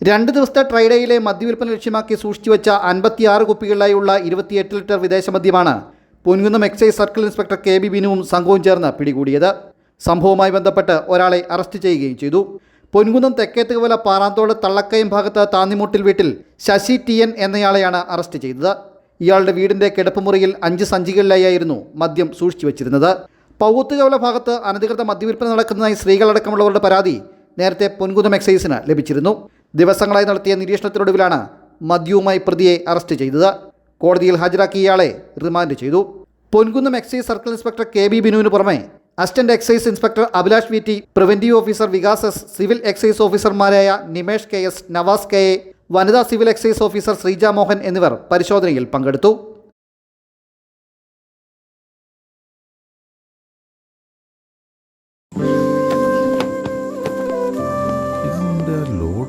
രണ്ട് ദിവസത്തെ ട്രൈഡേയിലെ മദ്യവിൽപ്പന ലക്ഷ്യമാക്കി സൂക്ഷിച്ചു വെച്ച അൻപത്തിയാറ് കുപ്പികളിലായുള്ള ഇരുപത്തിയെട്ട് ലിറ്റർ വിദേശ മദ്യമാണ് Ponkunnam excise circle inspector K B ബിനുവും സംഘവും ചേർന്ന് പിടികൂടിയത്. സംഭവവുമായി ബന്ധപ്പെട്ട് ഒരാളെ അറസ്റ്റ് ചെയ്യുകയും ചെയ്തു. പൊൻകുന്നം തെക്കേത്തുകവല പാറാന്തോട് തള്ളക്കയം ഭാഗത്ത് താന്നിമുട്ടിൽ വീട്ടിൽ ശശി ടി എൻ എന്നയാളെയാണ് അറസ്റ്റ് ചെയ്തത്. ഇയാളുടെ വീടിന്റെ കിടപ്പുമുറിയിൽ അഞ്ച് സഞ്ചികളിലായിരുന്നു മദ്യം സൂക്ഷിച്ചു വെച്ചിരുന്നത്. പൗത്തുകവല ഭാഗത്ത് അനധികൃത മദ്യവിൽപ്പന നടക്കുന്നതായി സ്ത്രീകളടക്കമുള്ളവരുടെ പരാതി നേരത്തെ പൊൻകുന്നം എക്സൈസിന് ലഭിച്ചിരുന്നു. ദിവസങ്ങളായി നടത്തിയ നിരീക്ഷണത്തിനൊടുവിലാണ് മദ്യവുമായി പ്രതിയെ അറസ്റ്റ് ചെയ്തത്. കോടതിയിൽ ഹാജരാക്കിയ ഇയാളെ റിമാൻഡ് ചെയ്തു. Ponkunnam excise circle inspector K B ബിനുവിന് പുറമെ assistant excise inspector Abhilash V T preventive officer Vikas S civil excise ഓഫീസർമാരായ Nimesh K S Navas K A വനിതാ civil excise officer Sreeja Mohan എന്നിവർ പരിശോധനയിൽ പങ്കെടുത്തു.